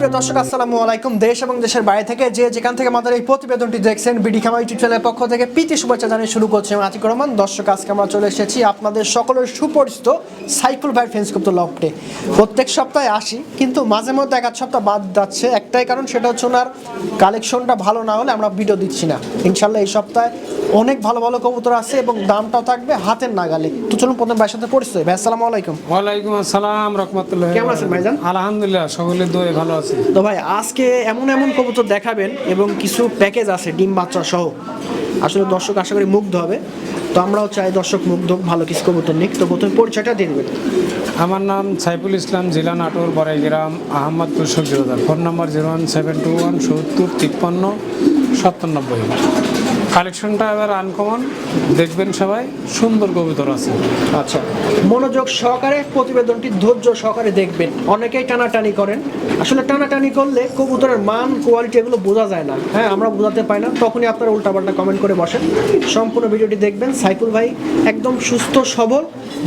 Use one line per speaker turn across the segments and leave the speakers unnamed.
সুপ্রিয় দর্শক, আসসালামু আলাইকুম। দেশ এবং দেশের বাইরে থেকে যে যেখান থেকে আমাদের এই প্রতিবেদনটি দেখছেন, বিডি খামা ইউটিউব চ্যানেলের পক্ষ থেকে প্রীতি শুভেচ্ছা জানিয়ে শুরু করছি আমি আতিক রহমান। দর্শক, আজকে আমরা চলে এসেছি আপনাদের সকলের সুপরিচিত সাইকেল ভাই ফেন্স করতে লফটে প্রত্যেক সপ্তাহে আসি, কিন্তু মাঝে মধ্যে এক আধ সপ্তাহ বাদ যাচ্ছে। একটাই কারণ, সেটা হচ্ছে ওনার কালেকশনটা ভালো না হলে আমরা ভিডিও দিচ্ছি না। ইনশাল্লাহ এই সপ্তাহে অনেক ভালো ভালো কবুতর আছে এবং দামটাও থাকবে হাতের নাগালে। তো চলুন প্রথম ভাইয়ের সাথে পরিচয়। ভাই আসসালামু আলাইকুম।
ওয়ালাইকুম আসসালাম রহমতুল্লাহ।
কেমন আছেন ভাইজান?
আলহামদুলিল্লাহ সকলের দোয়ে ভালো আছে।
তো ভাই আজকে এমন এমন কবুতর দেখাবেন এবং কিছু প্যাকেজ আছে ডিম বাচ্চা সহ। আসলে দর্শক আশা করি মুগ্ধ হবে। তো আমরাও চাই দর্শক মুগ্ধ ভালো কিছু কবুতর নিক। তো প্রথমে পরিচয়টা দিয়ে দেবেন।
আমার নাম সাইফুল ইসলাম জেলা Natore Baraigram Ahmadpur সবজিবাজার phone number zero one seven two one সত্তর তিপ্পান্ন সাতানব্বই কালেকশনটা এবার আনকমন দেখবেন সবাই সুন্দর কবিতর আছে।
আচ্ছা মনোযোগ সহকারে প্রতিবেদনটি ধৈর্য সহকারে দেখবেন। অনেকেই টানাটানি করেন। আসলে টানাটানি করলে কবুতরের মান কোয়ালিটি এগুলো বোঝা যায় না। হ্যাঁ আমরা বোঝাতে পাই না। তখনই আপনারা উল্টাপাল্টা কমেন্ট করে বসেন। সম্পূর্ণ ভিডিওটি দেখবেন। সাইফুল ভাই একদম সুস্থ সবল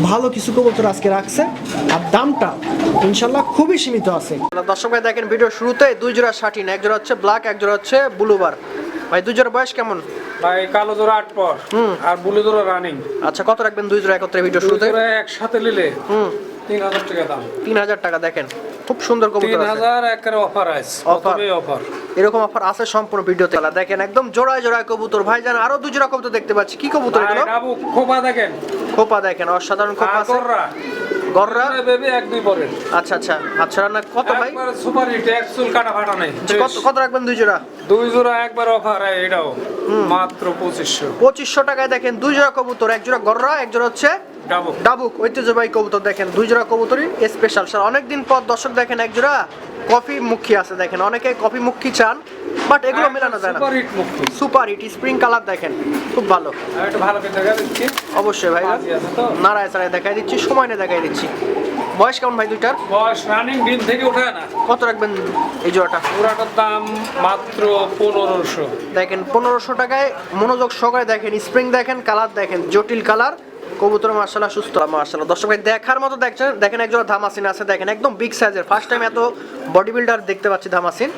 ভালো কিছু কবুতর আজকে রাখছে। আর দামটা ইনশাল্লাহ খুবই সীমিত আছে। দর্শক ভাই দেখেন ভিডিও শুরুতে দুই জোড়া শাটিন এক জোড়া হচ্ছে ব্ল্যাক এক জোড়া হচ্ছে ব্লুবার ভাই দুই জোড়া বয়স কেমন?
ভাই কালো জোড়া আট পর আর বুলু জোড়া রানিং
আচ্ছা কত রাখবেন দুই জোড়া একত্রে ভিডিও শুরুতে?
একসাথে নিলে
হুম।
তিন হাজার টাকা দাম।
তিন হাজার টাকা দেখেন। খুব সুন্দর কবুতর আছে।
হাজার একের অফার আছে।
Offer?
অফার
এরকম অফার আছে সম্পূর্ণ ভিডিওতে দেখেন একদম জোড়ায় জোড়ায় কবুতর। আরও দুই জোড়া কবুতর দেখতে পাচ্ছি। কি কবুতর এগুলো?
খোপা দেখেন।
খোপা দেখেন অসাধারণ খোপা আছে। গররা।
বেবি এক দুই পরের।
আচ্ছা আচ্ছা। আচ্ছা রান্না কত ভাই?
একবার সুপার হিট এক চুল কাটা ফাটা নেই।
আচ্ছা, কত কত রাখবেন দুই জোড়া?
দুই জোড়া একবার অফার এটাও। মাত্র
টাকায় দেখেন দুই জোড়া কবুতর। এক জোড়া গররা এক জোড়া হচ্ছে ডাবুক। ঐতিহ্যবাহী কবুতর দেখেন দুই জোড়া কবুতরই স্পেশাল স্যার। অনেকদিন পর দর্শক দেখেন এক জোড়া কফি মুখী আছে দেখেন। অনেকে কফি মুখী চান বাট এগুলো মেলানো যায় না।
সুপার হিট
সুপার কালার দেখেন খুব ভালো। অবশ্যই ভাই নারায় সারায় দেখাই দিচ্ছি সময় নিয়ে দেখাই দিচ্ছি। বয়স কেমন ভাই দুইটার?
বয়স রানিং ডিম থেকে ওঠে না।
কত রাখবেন এই জোড়াটা?
পুরাটার দাম মাত্র পনেরোশো।
দেখেন পনেরোশো টাকায় মনোযোগ সহকারে দেখেন স্প্রিং দেখেন কালার দেখেন জটিল কালার। কবুতর মার্শাল্লাহ সুস্থ। মার্শাল্লাহ দর্শক ভাই দেখার মতো দেখছেন দেখেন একজোড়া ধামাসিন আছে দেখেন একদম বিগ সাইজের ফার্স্ট টাইম এত বডি বিল্ডার দেখতে পাচ্ছি ধামাসিন।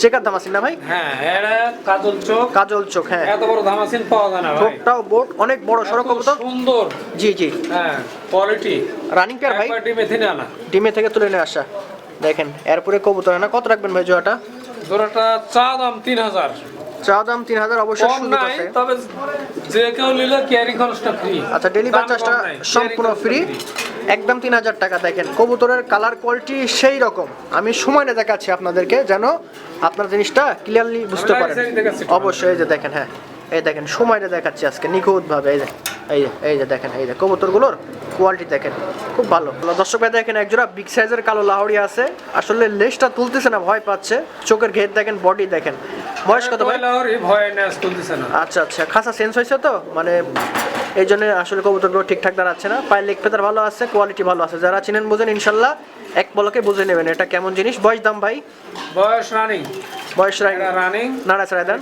চেকার ধামাসিন না ভাই?
হ্যাঁ এটা কাজল চোখ।
কাজল চোখ হ্যাঁ।
এত বড় ধামাসিন পাওয়া যায় না ভাই।
ঠোঁটটাও বোট অনেক বড় সড়ক কবুতর।
সুন্দর।
জি জি।
হ্যাঁ কোয়ালিটি
রানিং পেয়ার ভাই?
ডিমে থেকে আনা।
ডিমে থেকে তুলে নিয়ে আসা। দেখেন এরপরে কবুতর না কত রাখবেন ভাই জোড়াটা?
জোড়াটা চা দাম তিন হাজার।
চা দাম তিন হাজার অবশ্যই সুযোগ আছে।
তবে যে কেউ নিলে ক্যারি খরচটা ফ্রি
আচ্ছা ডেলিভারি চার্জটা সম্পূর্ণ ফ্রি একদম তিন হাজার টাকা দেখেন কবুতরের কালার কোয়ালিটি সেই রকম। আমি সময় না দেখাচ্ছি আপনাদেরকে যেন আপনার জিনিসটা ক্লিয়ারলি বুঝতে পারেন। অবশ্যই এই যে দেখেন হ্যাঁ এই দেখেন সময়টা দেখাচ্ছি আজকে নিখুঁতভাবে এই যে। এই যে এই যে দেখেন এই যে কবুতরগুলোর কোয়ালিটি দেখেন খুব ভালো। দর্শক ভাই দেখেন একজোড়া বিগ সাইজের কালো লাহড়ি আছে। আসলে লেজটা তুলতেছে না ভয় পাচ্ছে। চোখের ঘের দেখেন বডি দেখেন। বয়স কত ভাই?
লাহোরি ভয় নেস তুলতেছে না।
আচ্ছা আচ্ছা খাসা চেঞ্জ হয়েছে তো? মানে এই জন্য আসলে কবুতরগুলো ঠিকঠাক দাঁড়াচ্ছে না। পায়ের লেগ ফেদার ভালো আছে কোয়ালিটি ভালো আছে। যারা চিনেন বোঝেন ইনশাল্লাহ এক পলকে বুঝে নেবেন এটা কেমন জিনিস। বয়স দাম ভাই?
বয়স রানিং।
বয়স
রানিং।
নাড়ায় ছাড়াই দেন।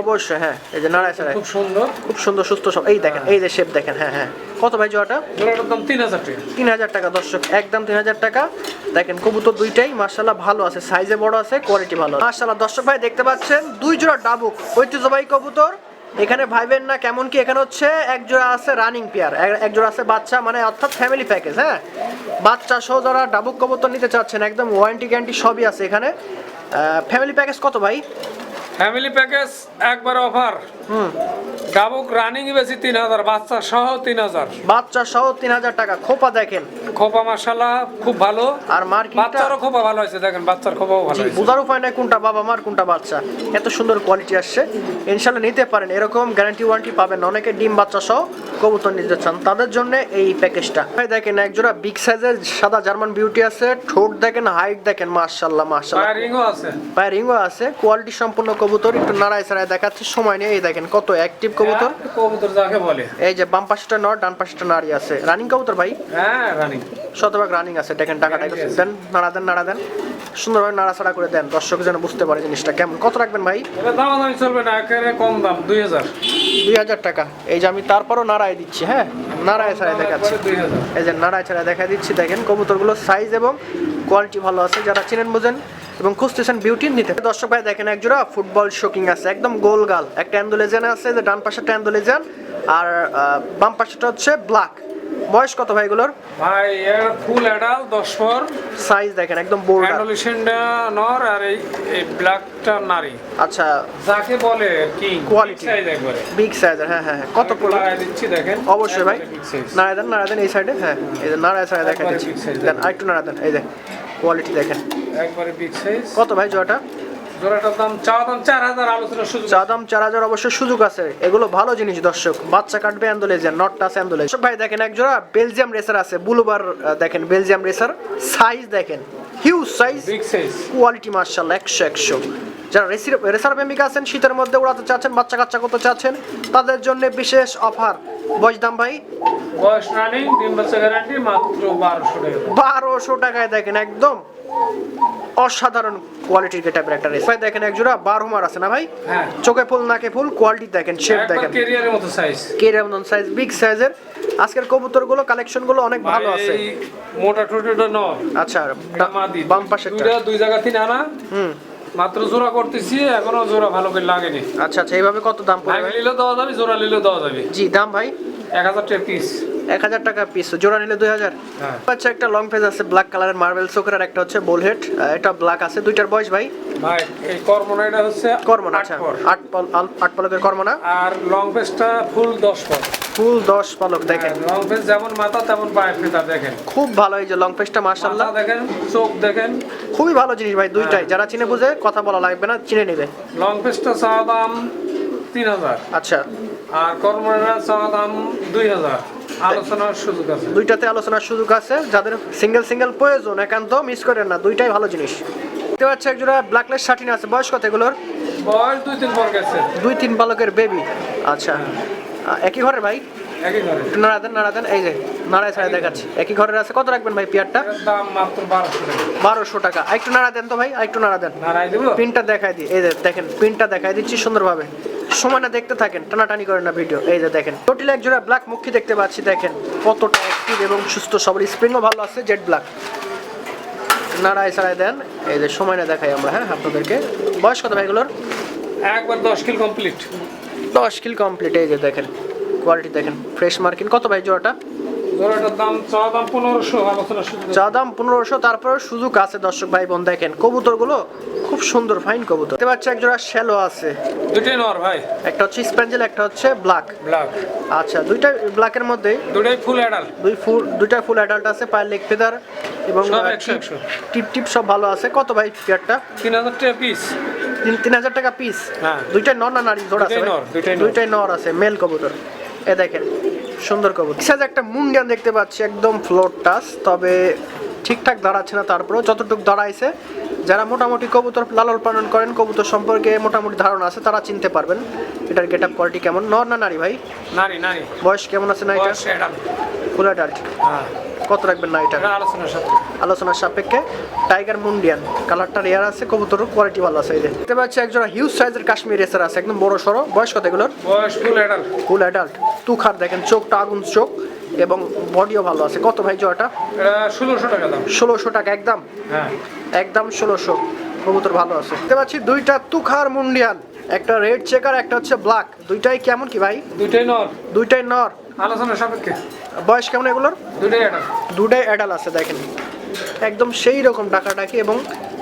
অবশ্যই হ্যাঁ এই যে নাড়ায় ছাড়াই
খুব সুন্দর।
খুব সুন্দর সুস্থ সব। এই দেখেন এই যে শেপ দেখেন হ্যাঁ হ্যাঁ। কত ভাই জোয়াটা
জোড়াটার দাম তিন হাজার টাকা।
তিন হাজার টাকা দর্শক একদম তিন হাজার টাকা। দেখেন কবুতর দুইটাই মার্শাল্লাহ ভালো আছে সাইজে বড় আছে কোয়ালিটি ভালো মার্শাল্লাহ দর্শক ভাই দেখতে পাচ্ছেন দুই জোড়া ডাবুক ঐতিহ্যবাহী কবুতর। এখানে ভাইবেন না কেমন কি এখানে হচ্ছে এক জোড়া আছে রানিং পেয়ার এক জোড়া আছে বাচ্চা মানে অর্থাৎ ফ্যামিলি প্যাকেজ হ্যাঁ? বাচ্চা সহ যারা ডাবুক কবুতর নিতে চাচ্ছেন একদম ওয়ারেন্টি গ্যারান্টি সবই আছে এখানে। ফ্যামিলি প্যাকেজ কত ভাই?
ফ্যামিলি প্যাকেজ একবার অফার
হুম।
ডাবুক রানিং বেশি তিন হাজার বাচ্চা সহ তিন হাজার।
বাচ্চা সহ তিন হাজার টাকা। খোপা দেখেন।
খোপা মাসাল্লাহ খুব ভালো।
আর মার্কিংটা
বাচ্চারও খোপা ভালো হয়েছে দেখেন বাচ্চার খোপাও ভালো হয়েছে।
বোঝার উপায় নাই কোনটা বাবা মার কোনটা বাচ্চা। এত সুন্দর কোয়ালিটি আসছে। ইনশাল্লাহ নিতে পারেন। এরকম গ্যারান্টি ওয়ারেন্টি পাবেন অনেকে ডিম বাচ্চা সহ কবুতর নিতে চান। তাদের জন্য এই প্যাকেজটা ভাই দেখেন একজোড়া বিগ সাইজের সাদা জার্মান বিউটি আছে। ঠোঁট দেখেন হাইট দেখেন মাশাল্লাহ মাশাল্লাহ
ফায়ারিংও আছে।
পায়ের রিংও আছে। কোয়ালিটি সম্পূর্ণ কবুতর একটু নাড়ায় ছাড়ায় দেখাচ্ছে। সময় নিয়ে এই দেখেন কত অ্যাক্টিভ কবুতর।
কবুতর যাকে বলে।
এই যে বাম পাশটা নট ডান পাশটা নাড়ি আছে। রানিং কবুতর ভাই?
হ্যাঁ রানিং
শতভাগ রানিং আছে দেখেন টাকাটা দেন নাড়া দেন নাড়া দেন। সুন্দরভাবে নাড়াচাড়া করে দেন দর্শক যেন বুঝতে পারে জিনিসটা কেমন। কত রাখবেন ভাই?
দাম দামি চলবে না একেবারে কম দাম দুই হাজার।
দুই হাজার টাকা। এই যে আমি তারপরও নাড়ায় দিচ্ছি হ্যাঁ? নাড়ায় ছাড়াই দেখাচ্ছি। এই যে নাড়ায় ছাড়াই দেখা দিচ্ছি দেখেন কবুতরগুলো সাইজ এবং কোয়ালিটি ভালো আছে। যারা চিনেন বোঝেন এবং খুঁজতেছেন বিউটি নিতে। দর্শক ভাই দেখেন একজোড়া ফুটবল শোকিং আছে একদম গোল গাল। একটা অ্যান্ডোলেজান আছে যে ডান পাশেটা অ্যান্ডোলেজান আর বাম পাশেটা হচ্ছে ব্ল্যাক বয়স কত ভাই এগুলোর?
ভাই এর ফুল অ্যাডাল দশ পর।
সাইজ দেখেন একদম বোল্ড
অ্যান্ডোলিশনটা নর আর এই ব্ল্যাকটা নারী।
আচ্ছা।
যাকে বলে কি
Quality.
সাইজ একবারে।
বিগ সাইজের হ্যাঁ হ্যাঁ হ্যাঁ। কত পড়ল
লাগাই দিচ্ছি দেখেন।
অবশ্যই ভাই। নাড়া দেন এই সাইডে হ্যাঁ এই যে নাড়া সাইডে দেখা
একবারে
দিচ্ছি
big size
দেন আরেকটু দেন এই যে কোয়ালিটি দেখেন।
একবারে বিগ সাইজ
কত ভাই জোড়াটা?
জোড়াটার দাম চা দাম চার হাজার আলোচনার সুযোগ
চা দাম চার হাজার অবশ্য সুযোগ আছে। এগুলো ভালো জিনিস দর্শক। বাচ্চা কাটবে অ্যান্ডোলেজিয়ান নটটা আছে অ্যান্ডোলেজ ভাই দেখেন এক জোড়া বেলজিয়াম রেসার আছে বুলুবার দেখেন বেলজিয়াম রেসার সাইজ দেখেন huge size
big size
quality মার্শাল্লাহ একশো একশো। যারা রেসির রেসার প্রেমিকা আছেন শীতের মধ্যে উড়াতে চাচ্ছেন বাচ্চা কাচ্চা করতে চাচ্ছেন তাদের জন্য বিশেষ অফার বয়স দাম ভাই?
বয়স রানিং তিন বছর গ্যারান্টি মাত্র বারোশো টাকা।
বারোশো টাকায় দেখেন একদম। অসাধারণ কোয়ালিটির গেটাপের একটা রেস ভাই দেখেন এক জোড়া বারো মার আছে না ভাই?
হ্যাঁ।
চোখে ফুল নাকে ফুল কোয়ালিটি দেখেন শেপ দেখেন।
কেরিয়ারের মতো সাইজ
কেরামন সাইজ বিগ সাইজের আজকের কবুতরগুলো কালেকশনগুলো অনেক ভালো আছে।
মোটা টোটোটা নয়।
আচ্ছা বাম
দুইটা দুই জায়গা থেকে আনা।
হুম।
মাত্র জোড়া করতেছি এখনও জোড়া ভালো করে লাগেনি।
আচ্ছা আচ্ছা এইভাবে কত দাম পড়বে?
নিলেও দেওয়া যাবে জোড়া নিলেও দেওয়া যাবে।
জি দাম ভাই?
এক হাজার টাকা পিস
এক হাজার টাকা পিস জোড়া নিলে দুই হাজার।
হ্যাঁ।
আচ্ছা একটা লং ফেজ আছে ব্ল্যাক কালারের মার্বেল আর একটা হচ্ছে বোলহেড এটা ব্ল্যাক আছে দুইটার বয়স ভাই?
ভাই এই কর্মনা এটা হচ্ছে
কর্মনা আচ্ছা আট পল আট পলকের কর্মনা।
আর লং পেজটা ফুল দশ পর
ফুল দশ পলক দেখেন।
লং পেজ যেমন মাথা তেমন পায়ের ফেতা দেখেন।
খুব ভালো এই যে লং ফেজটা মার্শাল্লাহ
মাথা দেখেন চোখ দেখেন।
খুবই ভালো জিনিস ভাই দুইটাই। যারা চিনে বুঝে কথা বলা লাগবে না চিনে নেবে।
লং পেজটা চাওয়া দাম তিন হাজার।
আচ্ছা।
আর চাওয়া দাম দুই হাজার। আলোচনার সুযোগ আছে।
দুইটাতে আলোচনার সুযোগ আছে। যাদের সিঙ্গেল সিঙ্গেল প্রয়োজন একান্ত মিস করেন না দুইটাই ভালো জিনিস। দেখতে পাচ্ছি এক জোড়া ব্ল্যাকলেস শার্টিন আছে। বয়স কত এগুলোর?
বয়স দুই তিন গেছে।
দুই তিন পালকের বেবি আচ্ছা। একই ভাই?
ঘরে
একটু নাড়া দেন নাড়া দেন। এই যে নাড়ায় ছাড়া দেখাচ্ছি। একই ঘরের আছে। কত রাখবেন ভাই পিয়ারটা?
দাম মাত্র বারোশো টাকা।
বারোশো টাকা। একটু নাড়া দেন তো ভাই একটু নাড়া দেন।
নাড়াই দেবো?
পিনটা দেখাই দিই এই যে দেখেন পিনটা দেখাই দিচ্ছি সুন্দরভাবে। সময় না দেখতে থাকেন টানাটানি করেন না ভিডিও এই যে দেখেন টোটাল এক জোড়া ব্ল্যাক মুখী দেখতে পাচ্ছি দেখেন কতটা অ্যাক্টিভ এবং সুস্থ সবল স্প্রিংও ভালো আছে জেড ব্ল্যাক নাড়ায় ছাড়াই দেন এই যে সময় না দেখাই আমরা হ্যাঁ আপনাদেরকে। বয়স কত ভাইগুলোর?
একবার দশ কিল কমপ্লিট
দশ কিল কমপ্লিট এই যে দেখেন কোয়ালিটি দেখেন ফ্রেশ মার্কিন। কত ভাই জোড়াটা?
জোড়াটার দাম চাওয়া দাম পনেরোশো আলোচনার সুযোগ
চা দাম পনেরোশো তারপরে সুযোগ আছে দর্শক ভাই বোন দেখেন। কবুতরগুলো খুব সুন্দর ফাইন কবুতর। দেখতে পাচ্ছি এক জোড়া শ্যালো আছে।
দুটোই নর ভাই।
একটা হচ্ছে স্প্যাঞ্জেল একটা হচ্ছে ব্ল্যাক
ব্ল্যাক
আচ্ছা দুইটা ব্ল্যাকের মধ্যে
দুটোই ফুল অ্যাডাল
দুই ফুল দুইটা ফুল অ্যাডাল্ট আছে পায়ের লেগ ফেদার এবং
সব
টিপ- টিপ সব ভালো আছে। কত ভাই পেয়ারটা
তিন হাজার টাকা পিস
তিন হাজার টাকা পিস
হ্যাঁ।
দুইটাই নর না নারী? জোড়া আছে।
দুইটাই নর
আছে মেল কবুতর। এ দেখেন। সুন্দর কবুতর। সাইজ একটা মুন্ডিয়ান দেখতে পাচ্ছি একদম ফ্লোর টাচ তবে ঠিকঠাক দাঁড়াচ্ছে না তারপরেও যতটুকু দাঁড়াইছে। যারা মোটামুটি কবুতর লালন পালন করেন কবুতর সম্পর্কে মোটামুটি ধারণা আছে তারা চিনতে পারবেন এটার গেট আপ কোয়ালিটি কেমন। নর না নারী ভাই?
নারী নারী।
বয়স কেমন আছে না এটা ফুল অ্যাডাল্ট
হ্যাঁ।
কত রাখবেন না এটা?
আলোচনার সাথে
আলোচনার সাপেক্ষে। টাইগার মুন্ডিয়ান কালারটা রেয়ার আছে কবুতরের কোয়ালিটি ভালো আছে এই যে। দেখতে পাচ্ছি একজোড়া হিউজ সাইজের কাশ্মীর রেসার আছে একদম বড় সড়ো। বয়স কত এগুলোর?
বয়স ফুল অ্যাডাল্ট
ফুল অ্যাডাল্ট তুখার দেখেন চোখটা আগুন চোখ এবং বডিও ভালো আছে। কত ভাই জোড়াটা?
ষোলোশো টাকা দাম।
ষোলোশো টাকা একদম?
হ্যাঁ।
একদম ষোলোশো। কবুতর ভালো আছে। দেখতে পাচ্ছি দুইটা তুখার মুন্ডিয়ান একটা রেড চেকার একটা হচ্ছে ব্ল্যাক দুইটাই কেমন কি ভাই?
দুইটাই নর।
দুইটাই নর।
আলোচনার সাপেক্ষে।
বয়স কেমন এগুলোর?
দুইটাই অ্যাডাল
দুটাই অ্যাডাল আছে দেখেন। একদম সেই রকম ডাকাডাকি এবং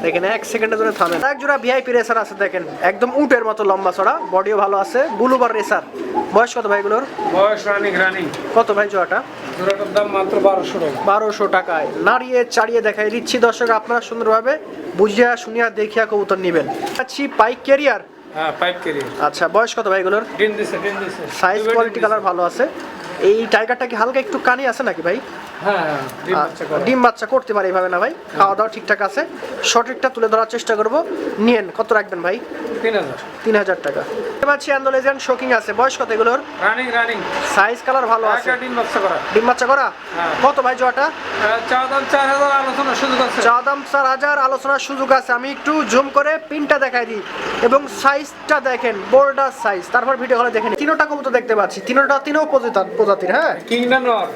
দেখেন এক সেকেন্ডের জন্য থামে এক জোড়া ভিআইপি রেসার আছে দেখেন। একদম উটের মতো লম্বা ছড়া বডিও ভালো আছে। বুলুবার রেসার বয়স কত ভাইগুলোর
বয়স রানিং রানিং
কত ভাই জোড়াটা?
জোড়াটার দাম মাত্র বারোশো টাকা।
বারোশো টাকায়। নাড়িয়ে চাড়িয়ে দেখাই দিচ্ছি দর্শক আপনারা সুন্দরভাবে বুঝিয়া শুনিয়া দেখিয়া কবুতর নেবেন। আচ্ছি পাইক ক্যারিয়ার
হ্যাঁ
আচ্ছা বয়স কত
দিছে
সাইজ কোয়ালিটি কালার ভালো আছে। এই টাইগারটা কি হালকা একটু কানি আছে নাকি ভাই?
ডিম
আহ,
বাচ্চা
করতে পারি এইভাবে না ভাই। খাওয়া দাওয়া ঠিকঠাক আছে। সঠিকটা তুলে ধরার চেষ্টা করব। নিয়েন কত রাখবেন ভাই?
তিন হাজার।
তিন হাজার টাকা। দেখতে পাচ্ছি অ্যান্ডোলেজিয়ান শোকিং আছে। বয়স কত এগুলোর?
রানিং রানিং
সাইজ কালার ভালো আছে।
ডিম বাচ্চা করা।
ডিম বাচ্চা করা?
হ্যাঁ।
কত ভাই জোয়াটা?
চা দাম চার হাজার আলোচনার সুযোগ আছে।
চা দাম চার হাজার আলোচনার সুযোগ আছে। আমি একটু জুম করে পিনটা দেখাই দিই। এবং সাইজটা দেখেন বোর্ডার সাইজ তারপর ভিডিও হলে দেখেন তিনোটা কবুতর দেখতে পাচ্ছি। তিনোটা তিনও প্রজাতার প্রজাতির হ্যাঁ?
নর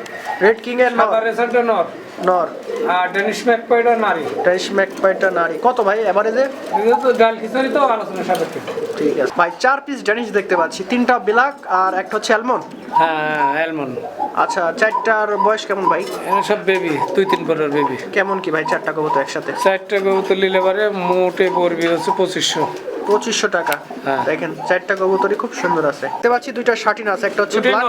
রেড কিং এর
সাদা রেসারটা নর?
নর।
আর ডেনিশ ম্যাকপাইটা নারী?
ড্যানিশ ম্যাকপাইটা নারী। কত ভাই এভারেজে
এগুলো তো ডাল খিচুড়ি তো আলোচনা সাপেক্ষে।
ঠিক আছে। ভাই চার পিস ড্যানিশ দেখতে পাচ্ছি। তিনটা বিলাক আর একটা হচ্ছে অ্যালমন্ড
হ্যাঁ অ্যালমন্ড
আচ্ছা চারটার বয়স কেমন ভাই?
সব বেবি দুই তিন বেবি
কেমন কি ভাই চারটা কবুতর একসাথে?
চারটা কবুতর নিলে পারে মোটে পড়বি হচ্ছে পঁচিশশো।
পঁচিশশো টাকা।
হ্যাঁ।
দেখেন চারটা কবুতরই খুব সুন্দর আছে। দেখতে পাচ্ছি দুইটা শার্টিন আছে একটা হচ্ছে ব্ল্যাক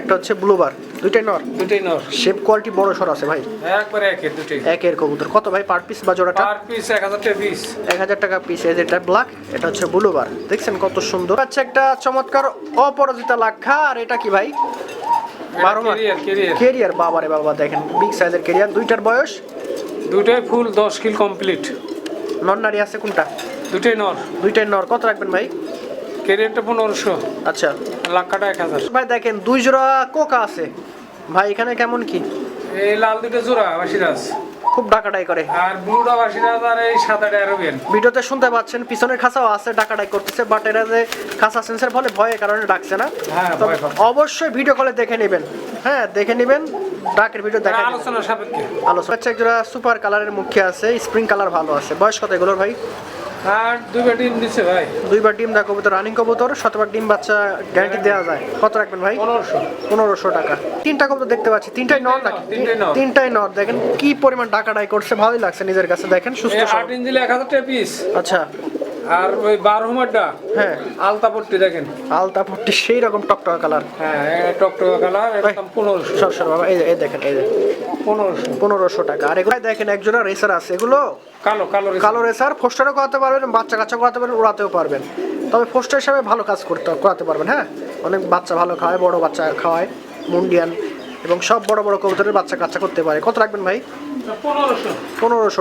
একটা হচ্ছে ব্লুবার দুইটাই নর?
দুটোই নর।
শেপ কোয়ালিটি বড় সর আছে ভাই।
একবারে একের দুটোই
একের কবুতর। কত ভাই পার পিস বা জোড়াটা?
পার পিস এক হাজার টাকা পিস
এক হাজার টাকা পিস এই যে এটা ব্ল্যাক এটা হচ্ছে ব্লুবার দেখছেন কত সুন্দর? আচ্ছা একটা চমৎকার অপরাজিতা লাক্ষা। আর এটা কি ভাই? বারো
কেরিয়ার
বাবারে বাবা দেখেন বিগ সাইজের কেরিয়ার দুইটার বয়স?
দুটোই ফুল দশ কিল কমপ্লিট
নন নারী আছে কোনটা?
দুটোই নর।
দুইটাই নর। কত রাখবেন ভাই?
কেরিয়ারটা পনেরোশো।
আচ্ছা।
লাক্ষাটা এক হাজার।
ভাই দেখেন দুই জোড়া কোকা আছে। ভাই এখানে কেমন কি?
এই লাল দুটো জোড়া বাসিরাজ।
খুব ডাকাডাই করে।
আর ব্লুটা বাসিরাজ আর এই সাদা অ্যারোবিয়ান
ভিডিওতে শুনতে পাচ্ছেন পিছনের খাঁচাও আছে ডাকাডাই করতেছে বাট এরা যে খাঁচা সেন্সের ফলে ভয়ের কারণে ডাকছে না।
হ্যাঁ।
অবশ্যই ভিডিও কলে দেখে নেবেন। হ্যাঁ দেখে নেবেন ডাকের ভিডিও দেখা
আলোচনা সাপেক্ষে।
আলোচনা হচ্ছে একজোড়া সুপার কালারের মুখে আছে স্প্রিং কালার ভালো আছে। বয়স কত এগুলোর ভাই?
আর দুইবার ডিম দিচ্ছে ভাই।
দুইবার ডিম দা কবুতর রানিং কবুতর শতবার ডিম বাচ্চা গ্যারান্টি দেওয়া যায়। কত রাখবেন ভাই?
পনেরোশো।
পনেরোশো টাকা। তিনটা কবুতর দেখতে পাচ্ছি। তিনটাই নর নাকি?
তিনটাই নর।
তিনটাই নর। দেখেন কি পরিমাণ ডাকাডাই করছে। ভালোই লাগছে নিজের কাছে। দেখেন সুস্থ
আট ইঞ্চি এক হাজার টাকা পিস
আচ্ছা।
আর ওই বারো
হ্যাঁ।
আলতা পট্টি দেখেন।
আলতা পট্টি সেই রকম টকটকা কালার।
হ্যাঁ টকটকা কালার একদম পনেরোশো।
সব সব বাবা এই এই দেখেন
পনেরোশো।
পনেরোশো টাকা। আর এগুলো দেখেন একজোড়া রেসার আছে। এগুলো
কালো কালো।
কালো রেসার ফোস্টারও করাতে পারবেন বাচ্চা কাচ্চা করাতে পারবেন উড়াতেও পারবেন। তবে ফোস্টার হিসাবে ভালো কাজ করতে করাতে পারবেন হ্যাঁ? অনেক বাচ্চা ভালো খাওয়ায় বড় বাচ্চা খাওয়ায় মুন্ডিয়ান এবং সব বড় বড় কবুতরের বাচ্চা কাচ্চা করতে পারে। কত রাখবেন ভাই?
পনেরোশো।
পনেরোশো